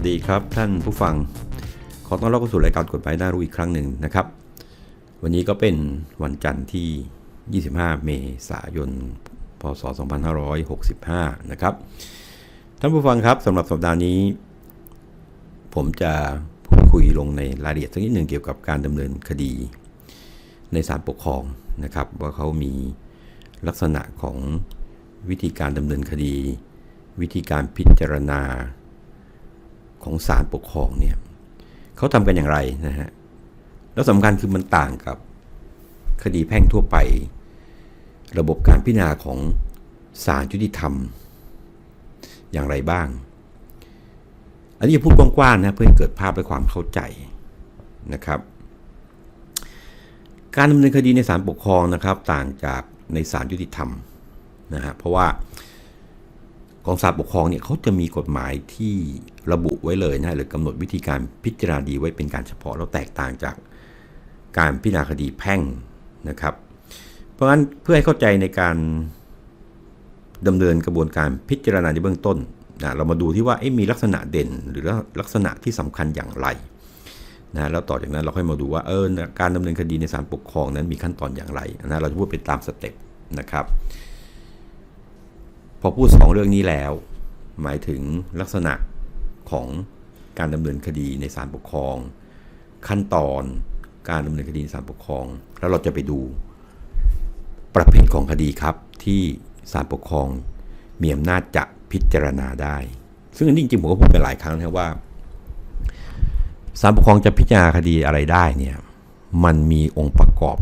วัสดีครับท่านผู้ฟัง ขอต้อนรับเข้าสู่รายการกฎหมายน่ารู้อีกครั้งหนึ่งนะครับ วันนี้ก็เป็นวันจันทร์ที่ 25 เมษายน พศ 2565 นะครับ ท่านผู้ฟังครับสำหรับสัปดาห์นี้ ผมจะพูดคุยลงในรายละเอียดสักนิดหนึ่งเกี่ยวกับการดำเนินคดีในศาลปกครองนะครับ ว่าเขามีลักษณะของวิธีการดำเนินคดี วิธีการพิจารณา ของศาลปกครองเนี่ยเขาทำกันอย่างไรนะฮะแล้วสำคัญคือมันต่างกับคดีแพ่งทั่วไป ระบบการพิจารณาของศาลยุติธรรม อย่างไรบ้าง อันนี้พูดกว้างๆนะเพื่อให้เกิดภาพและความเข้าใจนะครับ การดำเนินคดีในศาลปกครองนะครับ ต่างจากในศาลยุติธรรมนะฮะเพราะว่าของศาลปกครองเนี่ยเขาจะมีกฎหมายที่ ระบุไว้เลยนะหรือกำหนดวิธีการพิจารณาดีไว้เป็นการเฉพาะแล้วแตกต่างจากการพิจารณาคดีแพ่งนะครับ เพราะฉะนั้นเพื่อให้เข้าใจในการดำเนินกระบวนการพิจารณาในเบื้องต้นนะเรามาดูที่ว่ามีลักษณะเด่นหรือลักษณะที่สำคัญอย่างไรนะแล้วต่อจากนั้นเราค่อยมาดูว่าเออการดำเนินคดีในศาลปกครองนั้นมีขั้นตอนอย่างไรนะเราจะพูดเป็นตามสเต็ปนะครับ พอพูดสองเรื่องนี้แล้ว หมายถึงลักษณะ ของการดำเนินคดีในศาลปกครอง ขั้นตอนการดำเนินคดีในศาลปกครอง แล้วเราจะไปดูประเภทของคดีครับที่ศาลปกครองมีอำนาจจะพิจารณาได้ ซึ่งอันนี้จริงๆผมก็พูดไปหลายครั้งนะว่าศาลปกครองจะพิจารณาคดีอะไรได้เนี่ยมันมีองค์ประกอบ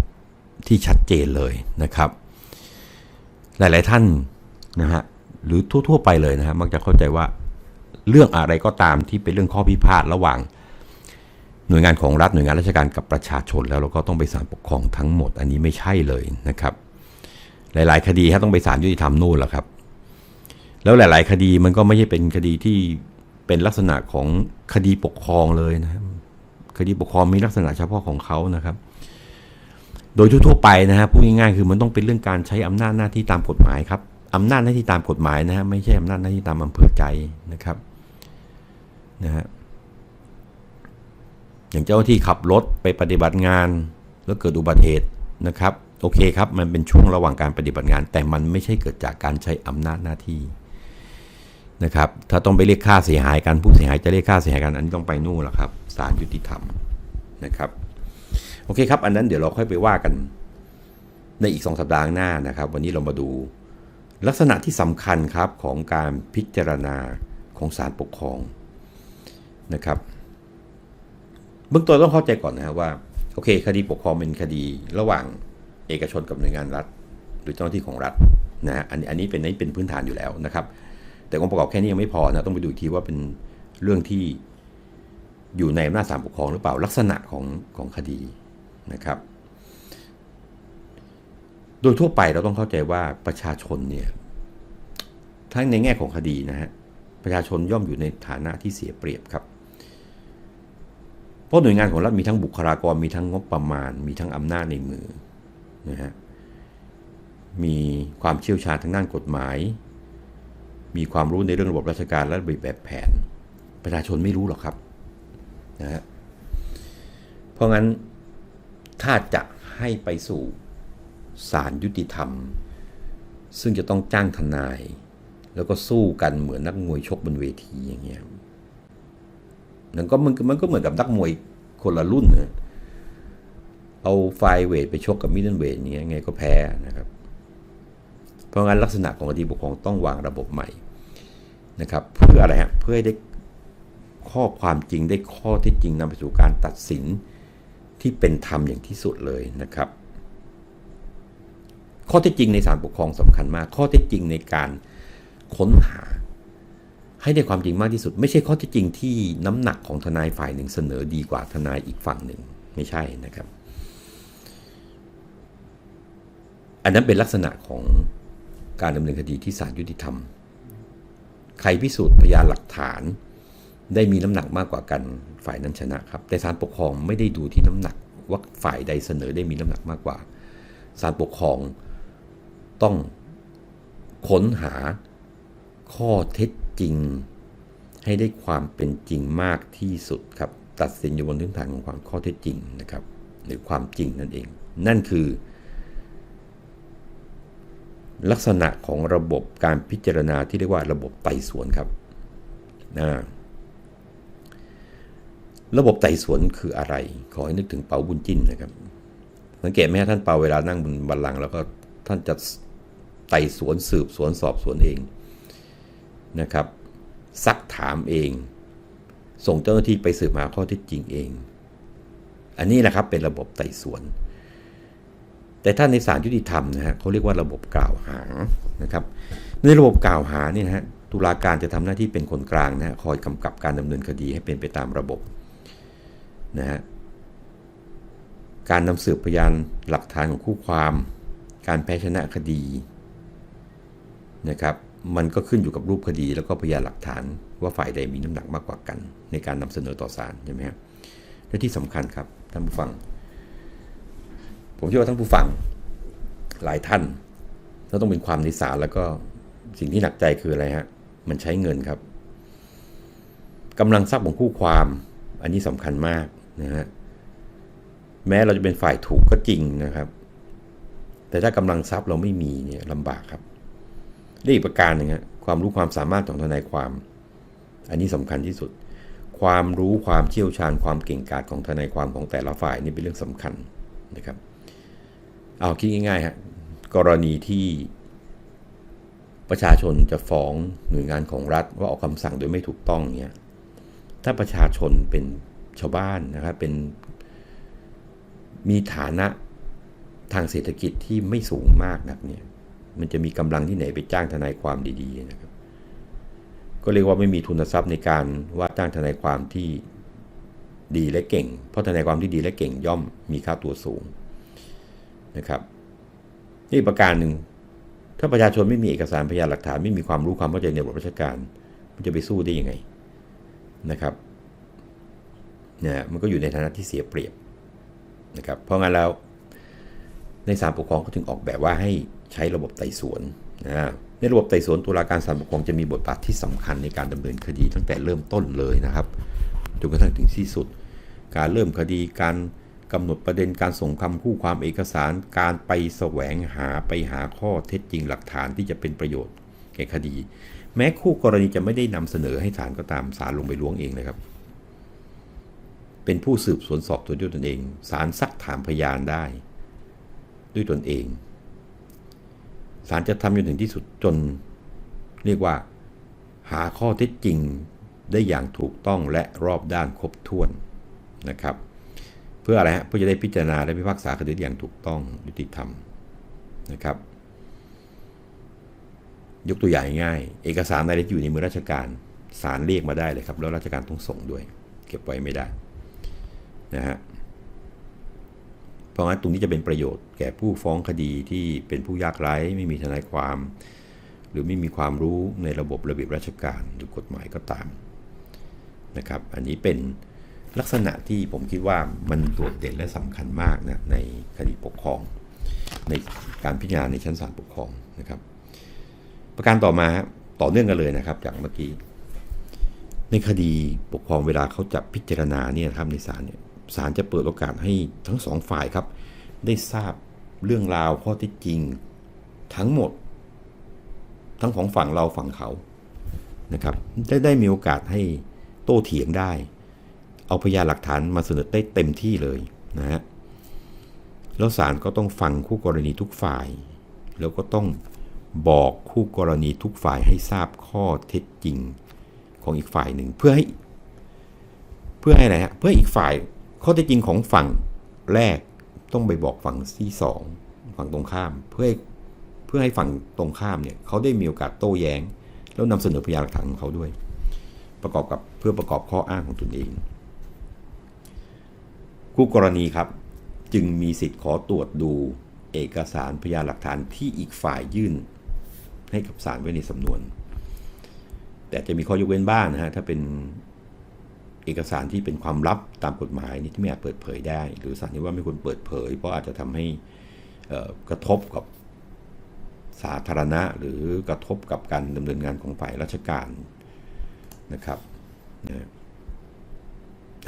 ที่ชัดเจนเลยนะครับ หลายๆท่านนะฮะหรือทั่ว ๆ ไปเลยนะฮะมักจะเข้าใจว่า เรื่องอะไรก็ตามที่เป็นเรื่องข้อพิพาทระหว่าง หน่วยงานของรัฐหน่วยงานราชการกับประชาชนแล้วเราก็ต้องไปศาลปกครองทั้งหมด อันนี้ไม่ใช่เลยนะครับ หลาย ๆ คดีถ้าต้องไปศาลยุติธรรมนู่นแหละครับ แล้วหลาย ๆ คดีมันก็ไม่ใช่เป็นคดีที่เป็นลักษณะของคดีปกครองเลยนะครับคดีปกครองมีลักษณะเฉพาะของเขานะครับ โดยทั่วๆไปนะฮะพูดง่ายๆคือมันต้องเป็นเรื่องการใช้อำนาจหน้าที่ตามกฎหมายครับอำนาจหน้าที่ตามกฎหมายนะฮะไม่ใช่อำนาจหน้าที่ตามอำเภอใจนะครับ นะฮะอย่างเจ้าที่ขับรถไปปฏิบัติงาน แล้วเกิดอุบัติเหตุนะครับ โอเคครับมันเป็นช่วงระหว่างการปฏิบัติงาน แต่มันไม่ใช่เกิดจากการใช้อำนาจหน้าที่นะครับถ้าต้องไปเรียกค่าเสียหายกันผู้เสียหายจะเรียกค่าเสียหายกันอันนี้ต้องไปนู่นแหละครับศาลยุติธรรมนะครับโอเคครับ อันนั้นเดี๋ยวเราค่อยไปว่ากันในอีกสองสัปดาห์หน้านะครับ วันนี้เรามาดูลักษณะที่สำคัญครับของการพิจารณาของศาลปกครอง นะครับเบื้องต้นต้องเข้าใจก่อนนะครับว่าโอเค คดีปกครองเป็นคดีระหว่างเอกชนกับหน่วยงานรัฐ หรือเจ้าหน้าที่ของรัฐนะฮะอันนี้อันนี้เป็นนี้เป็นพื้นฐานอยู่แล้วนะครับ แต่องค์ประกอบแค่นี้ยังไม่พอนะต้องไปดูอีกทีว่าเป็นเรื่องที่อยู่ในอำนาจศาลปกครองหรือเปล่าลักษณะของของคดีนะครับ โดยทั่วไปเราต้องเข้าใจว่าประชาชนเนี่ยทั้งในแง่ของคดีนะฮะประชาชนย่อมอยู่ในฐานะที่เสียเปรียบครับ เพราะหน่วยงานของรัฐมีทั้งบุคลากรมีทั้งงบประมาณ มีทั้งอำนาจในมือนะฮะมีความเชี่ยวชาญทางด้านกฎหมาย มีความรู้ในเรื่องระบบราชการและแบบแผน ประชาชนไม่รู้หรอกครับนะฮะเพราะงั้นถ้าจะให้ไปสู่ศาลยุติธรรม ซึ่งจะต้องจ้างทนาย แล้วก็สู้กันเหมือนนักมวยชกบนเวทีอย่างเงี้ย นั่นก็มันมันก็เหมือนกับนักมวยคนละรุ่นนะเอาไฟเวทไปชกกับมิดเดิลเวทนี้ยไงก็แพ้นะครับ เพราะงั้นลักษณะของคดีตปกครองต้องวางระบบใหม่นะครับ เพื่ออะไรฮะเพื่อให้ได้ข้อความจริงได้ข้อที่จริงนำไปสู่การตัดสินที่เป็นธรรมอย่างที่สุดเลยนะครับ ข้อเท็จจริงในศาลปกครองสำคัญมาก ข้อเท็จจริงในการค้นหา ให้ได้ความจริงมากที่สุด ไม่ใช่ข้อเท็จจริงที่น้ำหนักของทนายฝ่ายหนึ่งเสนอดีกว่าทนายอีกฝั่งหนึ่งไม่ใช่นะครับ อันนั้นเป็นลักษณะของการดำเนินคดีที่ศาลยุติธรรม ใครพิสูจน์พยานหลักฐาน ได้มีน้ำหนักมากกว่ากันฝ่ายนั้นชนะครับ แต่ศาลปกครองไม่ได้ดูที่น้ำหนักว่าฝ่ายใดเสนอได้มีน้ำหนักมากกว่าศาลปกครองต้องค้นหา ข้อเท็จจริง ให้ได้ความเป็นจริงมากที่สุดครับ ตัดสินอยู่บนพื้นฐานของความข้อเท็จจริงนะครับ หรือความจริงนั่นเอง นั่นคือ ลักษณะของระบบการพิจารณาที่เรียกว่าระบบไต่สวนครับนะระบบไต่สวนคืออะไร ขอให้นึกถึงเปาบุญจิ้นนะครับ สังเกตไหมท่านเปาเวลานั่งบนบัลลังก์แล้วก็ท่านจะไต่สวนสืบสวนสอบสวนเอง นะครับซักถามเอง ส่งเจ้าหน้าที่ไปสืบหาข้อเท็จจริงเอง อันนี้แหละครับเป็นระบบไต่สวน แต่ถ้าในศาลยุติธรรมนะฮะเขาเรียกว่าระบบกล่าวหานะครับ ในระบบกล่าวหาเนี่ยนะฮะตุลาการจะทำหน้าที่เป็นคนกลางนะฮะคอยกำกับการดำเนินคดีให้เป็นไปตามระบบนะฮะการนำสืบพยานหลักฐานของคู่ความ การแพ้ชนะคดีนะครับ มันก็ขึ้นอยู่กับรูปคดี แล้วก็พยานหลักฐานว่าฝ่ายใดมีน้ำหนักมากกว่ากัน ในการนำเสนอต่อศาลใช่ไหมครับและที่สำคัญครับท่านผู้ฟัง ผมเชื่อว่าท่านผู้ฟังหลายท่านถ้าต้องเป็นความในศาลแล้วก็สิ่งที่หนักใจคืออะไรฮะมันใช้เงินครับกำลังทรัพย์ของคู่ความอันนี้สำคัญมากนะฮะแม้เราจะเป็นฝ่ายถูกก็จริงนะครับ แต่ถ้ากำลังทรัพย์เราไม่มีเนี่ยลำบากครับ และอีกประการหนึ่งฮะความรู้ความสามารถของทนายความ อันนี้สำคัญที่สุด ความรู้ความเชี่ยวชาญความเก่งกาจของทนายความของแต่ละฝ่ายนี่เป็นเรื่องสำคัญนะครับเอาคิดง่ายๆฮะกรณีที่ประชาชนจะฟ้องหน่วยงานของรัฐว่าออกคำสั่งโดยไม่ถูกต้องเนี่ยถ้าประชาชนเป็นชาวบ้านนะครับเป็นมีฐานะทางเศรษฐกิจที่ไม่สูงมากนักเนี่ย มันจะมีกำลังที่ไหนไปจ้างทนายความดีๆนะครับ ก็เรียกว่าไม่มีทุนทรัพย์ในการว่าจ้างทนายความที่ดีและเก่ง เพราะทนายความที่ดีและเก่งย่อมมีค่าตัวสูงนะครับ นี่ประการหนึ่ง ถ้าประชาชนไม่มีเอกสารพยานหลักฐานไม่มีความรู้ความเข้าใจในระบบราชการ มันจะไปสู้ได้ยังไงนะครับเนี่ยมันก็อยู่ในฐานะที่เสียเปรียบนะครับ เพราะงั้นแล้วในศาลปกครองก็ถึงออกแบบว่าให้ ใช้ระบบไต่สวนนะในระบบไต่สวนตุลาการศาลปกครองจะมีบทบาทที่สำคัญในการดำเนินคดีตั้งแต่เริ่มต้นเลยนะครับจนกระทั่งถึงที่สุด การเริ่มคดีการกำหนดประเด็นการส่งคำคู่ความเอกสาร การไปแสวงหาไปหาข้อเท็จจริงหลักฐานที่จะเป็นประโยชน์แก่คดี แม้คู่กรณีจะไม่ได้นำเสนอให้ศาลก็ตามศาลลงไปล้วงเองเลยครับ เป็นผู้สืบสวนสอบตัวด้วยตนเองศาลซักถามพยานได้ ด้วยตนเอง ศาลจะทำจนถึงที่สุดจน เรียกว่า หาข้อเท็จจริงได้อย่างถูกต้องและรอบด้านครบถ้วนนะครับ เพื่ออะไรฮะเพื่อจะได้พิจารณาและพิพากษาคดีอย่างถูกต้องยุติธรรมนะครับ ยกตัวอย่างง่าย เอกสารอะไรที่อยู่ในมือราชการศาลเรียกมาได้เลยครับ แล้วราชการต้องส่งด้วย เก็บไว้ไม่ได้นะฮะ เพราะงั้นตรงนี้จะเป็นประโยชน์แก่ผู้ฟ้องคดีที่เป็นผู้ยากไร้ไม่มีทนายความ หรือไม่มีความรู้ในระบบระเบียบราชการหรือกฎหมายก็ตามนะครับ อันนี้เป็นลักษณะที่ผมคิดว่ามันโดดเด่นและสำคัญมากนะในคดีปกครอง ในการพิจารณาในชั้นศาลปกครองนะครับ ประการต่อมาต่อเนื่องกันเลยนะครับจากเมื่อกี้ในคดีปกครองเวลาเขาจะพิจารณาเนี่ยครับในศาลเนี่ย ศาลจะเปิดโอกาสให้ทั้งสองฝ่ายครับ ได้ทราบเรื่องราวข้อเท็จจริง ทั้งหมด ทั้งของฝั่งเราฝั่งเขานะครับได้ได้มีโอกาสให้โต้เถียงได้ เอาพยานหลักฐานมาเสนอได้เต็มที่เลยนะฮะแล้วศาลก็ต้องฟังคู่กรณีทุกฝ่าย แล้วก็ต้องบอกคู่กรณีทุกฝ่ายให้ทราบข้อเท็จจริงของอีกฝ่ายหนึ่งเพื่อให้ เพื่อให้อะไรฮะเพื่ออีกฝ่าย ข้อเท็จจริงของฝั่งแรกต้องไปบอกฝั่งที่สองฝั่งตรงข้ามเพื่อเพื่อให้ฝั่งตรงข้ามเนี่ยเขาได้มีโอกาสโต้แย้ง แล้วนำเสนอพยานหลักฐานของเขาด้วย ประกอบกับเพื่อประกอบข้ออ้างของตนเอง คู่กรณีครับ จึงมีสิทธิ์ขอตรวจดูเอกสารพยานหลักฐานที่อีกฝ่ายยื่น ให้กับศาลไว้ในสำนวน แต่จะมีข้อยกเว้นบ้างนะฮะถ้าเป็น เอกสารที่เป็นความลับตามกฎหมายนี่ที่ไม่อาจเปิดเผยได้ หรือศาลนี้ว่าไม่ควรเปิดเผย เพราะอาจจะทำให้กระทบกับสาธารณะ หรือกระทบกับการดำเนินงานของฝ่ายราชการนะครับน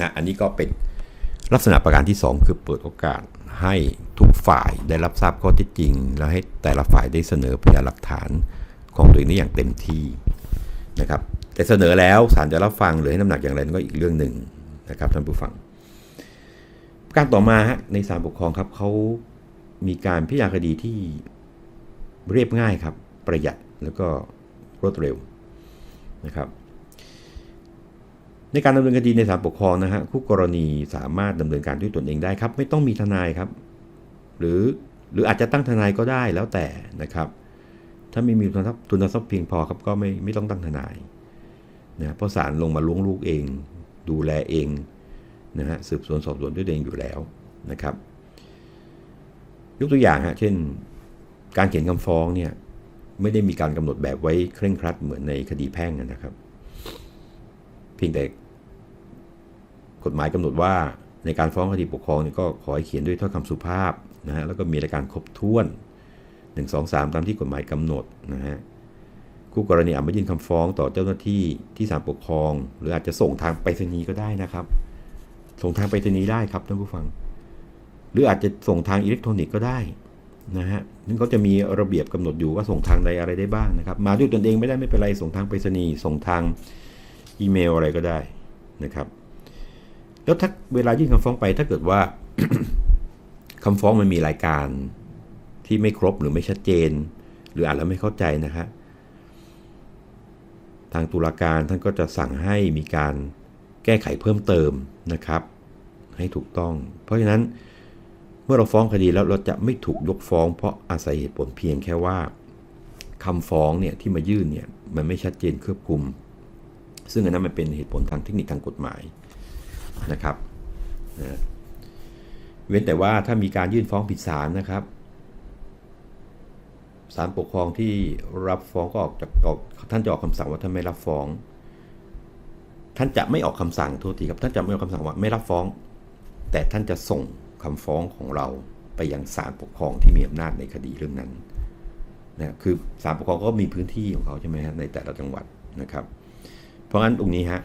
ะอันนี้ก็เป็นลักษณะประการที่ 2 คือเปิดโอกาสให้ทุกฝ่ายได้รับทราบข้อเท็จจริง แล้วให้แต่ละฝ่ายได้เสนอพยานหลักฐานของตัวเองได้อย่างเต็มที่นะครับ แต่เสนอแล้วศาลจะรับฟังหรือให้น้ำหนักอย่างไรนั่นก็อีกเรื่องหนึ่งนะครับท่านผู้ฟัง การต่อมาฮะในศาลปกครองครับเขามีการพิจารณาคดีที่เรียบง่ายครับ ประหยัดแล้วก็รวดเร็วนะครับในการดำเนินคดีในศาลปกครองนะฮะคู่กรณีสามารถดำเนินการด้วยตนเองได้ครับ ไม่ต้องมีทนายครับ หรือหรืออาจจะตั้งทนายก็ได้แล้วแต่นะครับ ถ้าไม่มีทรัพย์ทุนทรัพย์เพียงพอครับก็ไม่ไม่ต้องตั้งทนาย นะเพราะศาลลงมาล้วงลูกเอง ดูแลเองนะฮะสืบสวนสอบสวนด้วยเองอยู่แล้วนะครับ ยกตัวอย่างฮะเช่น การเขียนคำฟ้องเนี่ยไม่ได้มีการกำหนดแบบไว้เคร่งครัดเหมือนในคดีแพ่งนะครับ เพียงแต่กฎหมายกำหนดว่าในการฟ้องคดีปกครองเนี่ยก็ขอให้เขียนด้วยถ้อยคำสุภาพนะฮะแล้วก็มีรายการครบถ้วน 1 2 3 ตามที่กฎหมายกำหนดนะฮะ คู่กรณีอาจมายื่นคำฟ้องต่อเจ้าหน้าที่ที่ศาลปกครอง หรืออาจจะส่งทางไปรษณีย์ก็ได้นะครับ ส่งทางไปรษณีย์ได้ครับท่านผู้ฟัง หรืออาจจะส่งทางอิเล็กทรอนิกส์ก็ได้นะฮะนั่นก็จะมีระเบียบกำหนดอยู่ว่าส่งทางใดอะไรได้บ้างนะครับ มาด้วยตนเองไม่ได้ไม่เป็นไร ส่งทางไปรษณีย์ส่งทางอีเมลอะไรก็ได้นะครับ แล้วถ้าเวลายื่นคำฟ้องไปถ้าเกิดว่าคำฟ้องมันมีรายการที่ไม่ครบหรือไม่ชัดเจน หรืออ่านแล้วไม่เข้าใจนะฮะ ทางตุลาการท่านก็จะสั่งให้มีการแก้ไขเพิ่มเติมนะครับ ให้ถูกต้อง เพราะฉะนั้นเมื่อเราฟ้องคดีแล้วเราจะไม่ถูกยกฟ้อง เพราะอาศัยเหตุผลเพียงแค่ว่าคำฟ้องเนี่ยที่มายื่นเนี่ยมันไม่ชัดเจนครอบคลุม ซึ่งอันนั้นมันเป็นเหตุผลทางเทคนิคทางกฎหมายนะครับเว้นแต่ว่าถ้ามีการยื่นฟ้องผิดศาลนะครับ ศาลปกครองที่รับฟ้องก็ออกจากออกท่านจะออกคำสั่งว่าท่านไม่รับฟ้อง ท่านจะไม่ออกคำสั่งโทษทีครับท่านจะไม่ออกคำสั่งว่าไม่รับฟ้อง แต่ท่านจะส่งคำฟ้องของเราไปยังศาลปกครองที่มีอำนาจในคดีเรื่องนั้นนะคือศาลปกครองก็มีพื้นที่ของเขาใช่ไหมฮะในแต่ละจังหวัดนะครับ เพราะงั้นตรงนี้ฮะ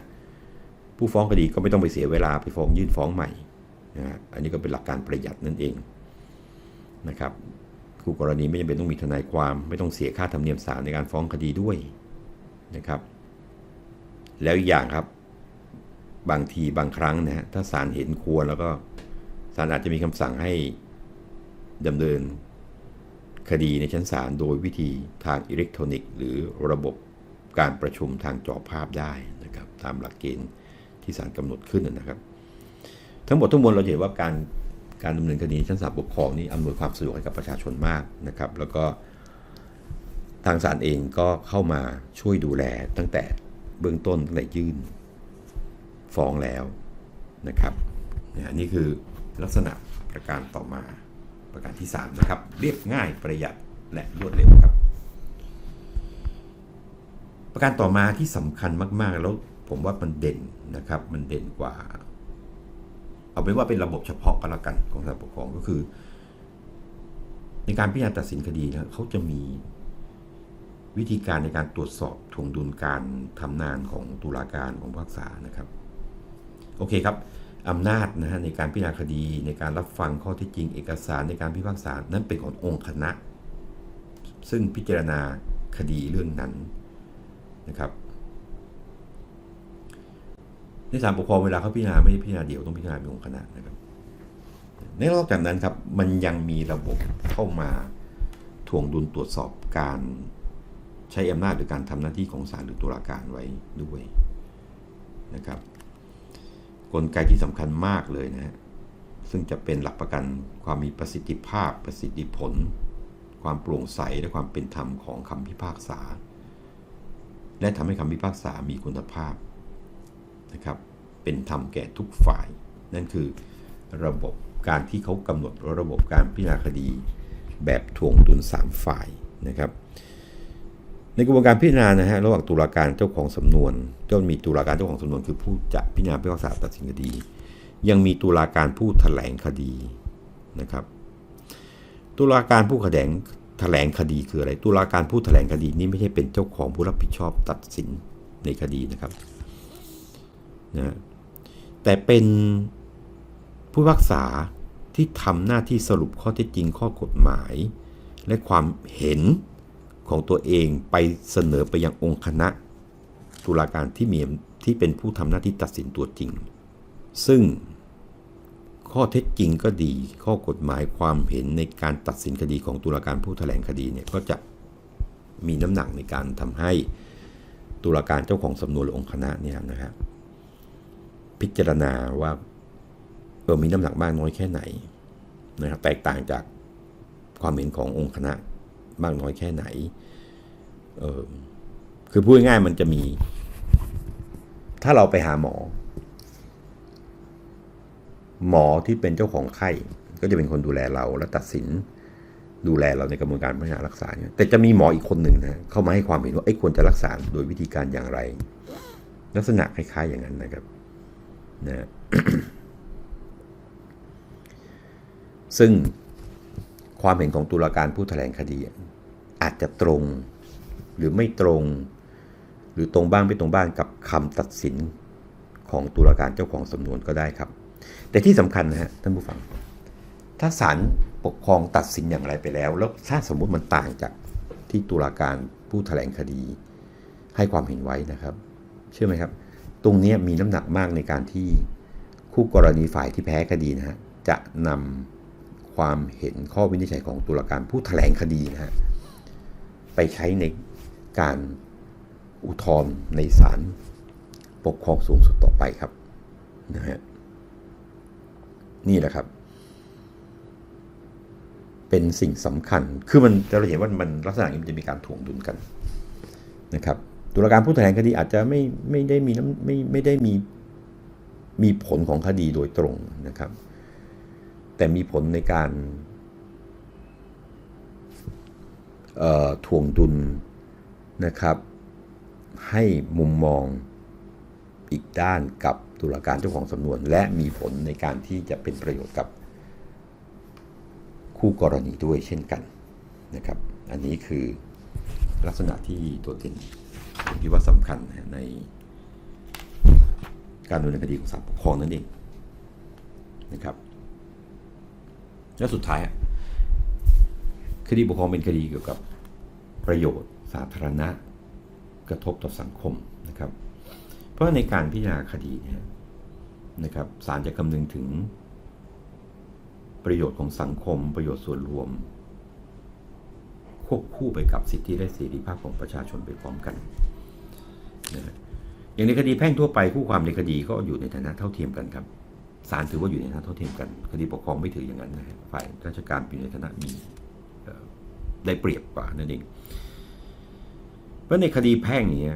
ผู้ฟ้องคดีก็ไม่ต้องไปเสียเวลาไปฟ้องยื่นฟ้องใหม่นะฮะอันนี้ก็เป็นหลักการประหยัดนั่นเองนะครับ คู่กรณีไม่จำเป็นต้องมีทนายความไม่ต้องเสียค่าธรรมเนียมศาลในการฟ้องคดีด้วยนะครับ แล้วอีกอย่างครับ บางทีบางครั้งนะฮะถ้าศาลเห็นควรแล้วก็ศาลอาจจะมีคำสั่งให้ดำเนินคดีในชั้นศาลโดยวิธีทางอิเล็กทรอนิกส์ หรือระบบการประชุมทางจอภาพได้นะครับ ตามหลักเกณฑ์ที่ศาลกำหนดขึ้นนะครับ ทั้งหมดทั้งมวลเราเห็นว่าการ การดำเนินคดีชั้นศาลปกครองนี่อำนวยความสะดวกให้กับประชาชนมากนะครับ แล้วก็ทางศาลเองก็เข้ามาช่วยดูแลตั้งแต่เบื้องต้นตั้งแต่ยื่นฟ้องแล้วนะครับนนี่คือลักษณะประการต่อมาประการที่ 3 นะครับ เรียบง่ายประหยัดและรวดเร็วครับ ประการต่อมาที่สำคัญมาก ๆ แล้วผมว่ามันเด่นนะครับ มันเด่นกว่า เอาเป็นว่าเป็นระบบเฉพาะก็แล้วกันของศาลปกครองก็คือ ในการพิจารณาตัดสินคดีนะเขาจะมีวิธีการในการตรวจสอบทวงดุลการทำงานของตุลาการของภาคษานะครับ โอเคครับอำนาจนะฮะในการพิจารณาคดีในการรับฟังข้อเท็จจริงเอกสารในการพิพากษานั้นเป็นขององค์คณะ ซึ่งพิจารณาคดีเรื่องนั้นนะครับ ในศาลปกครองเวลาเขาพิจารณาไม่ได้พิจารณาเดี่ยวต้องพิจารณาเป็นองค์คณะนะครับในนอกจากนั้นครับมันยังมีระบบเข้ามาทวงดุลตรวจสอบการใช้อำนาจหรือการทำหน้าที่ของศาลหรือตุลาการไว้ด้วยนะครับ กลไกที่สำคัญมากเลยนะฮะซึ่งจะเป็นหลักประกันความมีประสิทธิภาพประสิทธิผล ความโปร่งใสและความเป็นธรรมของคำพิพากษา และทำให้คำพิพากษามีคุณภาพ นะครับเป็นธรรมแก่ทุกฝ่าย นั่นคือระบบการที่เขากำหนดระบบการพิจารณาคดี แบบทวงดุล3ฝ่ายนะครับ ในกระบวนการพิจารณานะฮะระหว่างตุลาการเจ้าของสำนวนก็มีตุลาการเจ้าของสำนวน คือผู้จะพิจารณาพิพากษาตัดสินคดี ยังมีตุลาการผู้แถลงคดีนะครับ ตุลาการผู้แถลงแถลงคดีคืออะไร ตุลาการผู้แถลงคดีนี้ไม่ใช่เป็นเจ้าของผู้รับผิดชอบตัดสินในคดีนะครับ นะแต่เป็นผู้พักษาที่ทำหน้าที่สรุปข้อเท็จจริงข้อกฎหมาย และความเห็นของตัวเองไปเสนอไปยังองค์คณะ ตุลาการที่มีที่เป็นผู้ทำหน้าที่ตัดสินตัวจริง ซึ่งข้อเท็จจริงก็ดี ข้อกฎหมายความเห็นในการตัดสินคดีของตุลาการผู้แถลงคดีเนี่ยก็จะมีน้ำหนักในการทำให้ตุลาการเจ้าของสำนวนหรือองค์คณะเนี่ยนะครับ พิจารณาว่าเออมีน้ำหนักมากน้อยแค่ไหนนะครับแตกต่างจากความเห็นขององค์คณะมากน้อยแค่ไหนเออคือพูดง่ายมันจะมี ถ้าเราไปหาหมอ หมอที่เป็นเจ้าของไข้ก็จะเป็นคนดูแลเราและตัดสินดูแลเราในกระบวนการพัฒนารักษาเนี่ยแต่จะมีหมออีกคนหนึ่งนะเข้ามาให้ความเห็นว่าไอ้ควรจะรักษาโดยวิธีการอย่างไร ลักษณะคล้ายๆอย่างนั้นนะครับ นะซึ่งความเห็นของตุลาการผู้แถลงคดี อาจจะตรงหรือไม่ตรง หรือตรงบ้างไม่ตรงบ้างกับคำตัดสินของตุลาการเจ้าของสำนวนก็ได้ครับ แต่ที่สำคัญนะฮะท่านผู้ฟัง ถ้าศาลปกครองตัดสินอย่างไรไปแล้ว แล้วถ้าสมมุติมันต่างจากที่ตุลาการผู้แถลงคดี ให้ความเห็นไว้นะครับ เชื่อไหมครับ ตรงนี้มีน้ำหนักมากในการที่คู่กรณีฝ่ายที่แพ้คดีนะฮะจะนำความเห็นข้อวินิจฉัยของตุลาการผู้แถลงคดีนะฮะไปใช้ในการอุทธรณ์ในศาลปกครองสูงสุดต่อไปครับนะฮะนี่แหละครับ เป็นสิ่งสำคัญคือมันเราเห็นว่ามันลักษณะนี้มันจะมีการถ่วงดุลกันนะครับ ตุลาการผู้แถลงคดีอาจจะไม่ไม่ได้มีไม่ไม่ได้มีมีผลของคดีโดยตรงนะครับ แต่มีผลในการถ่วงดุลนะครับ ให้มุมมองอีกด้านกับตุลาการเจ้าของสำนวน และมีผลในการที่จะเป็นประโยชน์กับคู่กรณีด้วยเช่นกันนะครับ อันนี้คือลักษณะที่ตัวเด่น ผมคิดว่าสำคัญในการดำเนินคดีของศาลปกครองนั่นเองนะครับ และสุดท้ายคดีปกครองเป็นคดีเกี่ยวกับประโยชน์สาธารณะกระทบต่อสังคมนะครับ เพราะในการพิจารณาคดีเนี่ยนะครับศาลจะคำนึงถึงประโยชน์ของสังคม ประโยชน์ส่วนรวม ควบคู่ไปกับสิทธิและเสรีภาพของประชาชนไปพร้อมกัน อย่างในคดีแพ่งทั่วไปคู่ความในคดีก็อยู่ในฐานะเท่าเทียมกันครับศาลถือว่าอยู่ในฐานะเท่าเทียมกัน คดีปกครองไม่ถืออย่างนั้นนะฮะฝ่ายราชการอยู่ในฐานะมีได้เปรียบกว่านั่นเองเพราะในคดีแพ่งนี้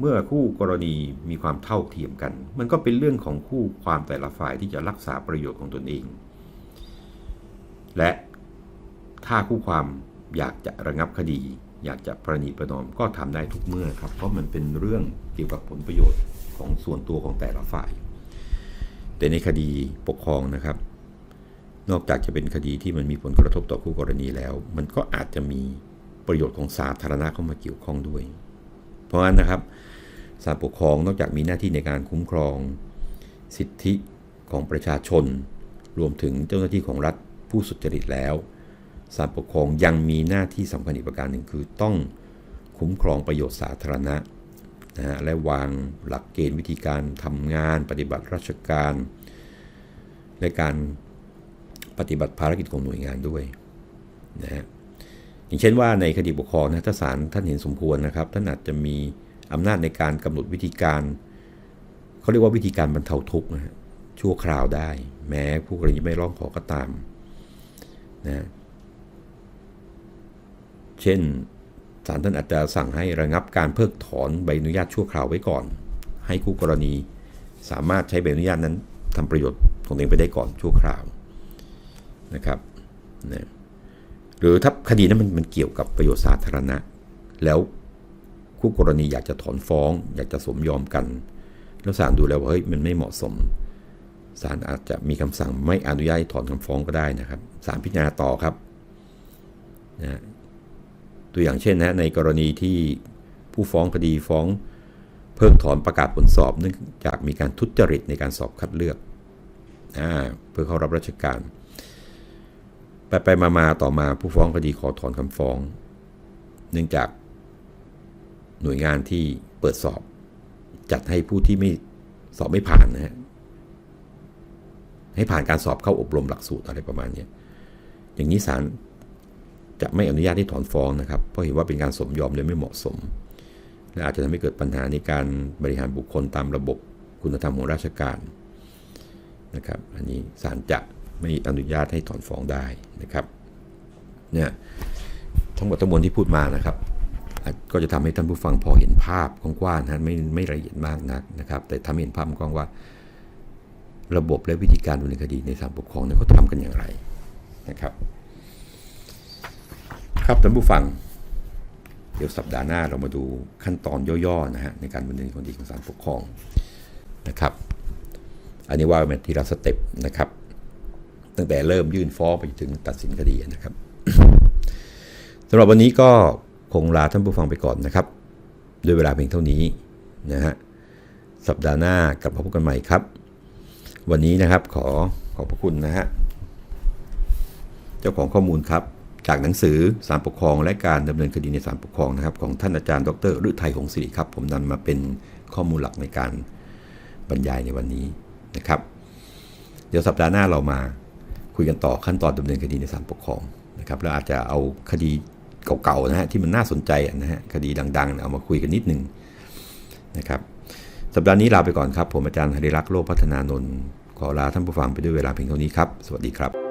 เมื่อคู่กรณีมีความเท่าเทียมกัน มันก็เป็นเรื่องของคู่ความแต่ละฝ่ายที่จะรักษาประโยชน์ของตนเอง และถ้าคู่ความอยากจะระงับคดี อยากจะประนีประนอมก็ทำได้ทุกเมื่อครับ เพราะมันเป็นเรื่องเกี่ยวกับผลประโยชน์ของส่วนตัวของแต่ละฝ่าย แต่ในคดีปกครองนะครับ นอกจากจะเป็นคดีที่มันมีผลกระทบต่อคู่กรณีแล้ว มันก็อาจจะมีประโยชน์ของสาธารณะเข้ามาเกี่ยวข้องด้วย เพราะฉะนั้นนะครับศาลปกครองนอกจากมีหน้าที่ในการคุ้มครอง สิทธิของประชาชน รวมถึงเจ้าหน้าที่ของรัฐผู้สุจริตแล้ว ศาลปกครองยังมีหน้าที่สำคัญอีกประการหนึ่งคือต้องคุ้มครองประโยชน์สาธารณะนะฮะและวางหลักเกณฑ์วิธีการทำงานปฏิบัติราชการและการปฏิบัติภารกิจของหน่วยงานด้วยนะฮะอย่างเช่นว่าในคดีปกครองนะถ้าศาลท่านเห็นสมควรนะครับท่านอาจจะมีอำนาจในการกำหนดวิธีการเขาเรียกว่าวิธีการบรรเทาทุกข์นะชั่วคราวได้ แม้ผู้กรณีไม่ร้องขอก็ตามนะ เช่นศาลท่านอาจจะสั่งให้ระงับการเพิกถอนใบอนุญาตชั่วคราวไว้ก่อน ให้คู่กรณี สามารถใช้ใบอนุญาตนั้นทำประโยชน์ของตัวเองไปได้ก่อนชั่วคราวนะครับนะหรือถ้าคดีนั้นมันมันเกี่ยวกับประโยชน์สาธารณะ แล้วคู่กรณีอยากจะถอนฟ้อง อยากจะสมยอมกัน แล้วศาลดูแล้วว่าเฮ้ยมันไม่เหมาะสมศาลอาจจะมีคำสั่งไม่อนุญาตถอนคำฟ้องก็ได้นะครับศาลพิจารณาต่อครับนะ ตัวอย่างเช่นนะในกรณีที่ผู้ฟ้องคดีฟ้องเพิกถอนประกาศผลสอบเนื่องจากมีการทุจริตในการสอบคัดเลือกอเพื่อเข้ารับราชการ ไปไปมามาต่อมาผู้ฟ้องคดีขอถอนคำฟ้อง เนื่องจากหน่วยงานที่เปิดสอบ จัดให้ผู้ที่ไม่สอบไม่ผ่านนะฮะให้ผ่านการสอบเข้าอบรมหลักสูตรอะไรประมาณนี้อย่างนี้ศาล จะไม่อนุญาตให้ถอนฟ้องนะครับ เพราะเห็นว่าเป็นการสมยอมโดยไม่เหมาะสม และอาจจะทำให้เกิดปัญหาในการบริหารบุคคลตามระบบคุณธรรมของราชการนะครับ อันนี้ศาลจะไม่อนุญาตให้ถอนฟ้องได้นะครับ เนี่ยทั้งหมดทั้งมวลที่พูดมานะครับก็จะทำให้ท่านผู้ฟังพอเห็นภาพกว้างๆนะไม่ไม่ละเอียดมากนักนะครับ แต่ทำให้เห็นภาพกว้างว่า ระบบและวิธีการดำเนินคดีในศาลปกครองเนี่ยเขาทำกันอย่างไรนะครับ ครับท่านผู้ฟัง เดี๋ยวสัปดาห์หน้าเรามาดูขั้นตอนย่อๆนะฮะในการดำเนินคดีของศาลปกครองนะครับ อันนี้ว่าเป็นทีละสเต็ปนะครับ ตั้งแต่เริ่มยื่นฟ้องไปถึงตัดสินคดีนะครับสำหรับวันนี้ก็คงลาท่านผู้ฟังไปก่อนนะครับ ด้วยเวลาเพียงเท่านี้นะฮะสัปดาห์หน้ากลับมาพบกันใหม่ครับ วันนี้นะครับขอขอบพระคุณนะฮะเจ้าของข้อมูลครับ จากหนังสือสารปกครอง และการดำเนินคดีในศาลปกครองนะครับ ของท่านอาจารย์ดรฤทัยหงศิริครับ ผมนำมาเป็นข้อมูลหลักในการบรรยายในวันนี้นะครับ เดี๋ยวสัปดาห์หน้าเรามาคุยกันต่อขั้นตอนดำเนินคดีในศาลปกครองนะครับแล้วอาจจะเอาคดีเก่าๆนะฮะที่มันน่าสนใจนะฮะคดีดังๆ เอามาคุยกันนิดนึงนะครับสัปดาห์นี้ลาไปก่อนครับ ผมอาจารย์หริรักษ์โลกพัฒนานนท์ขอลาท่านผู้ฟังไปด้วยเวลาเพียงเท่านี้ครับ สวัสดีครับ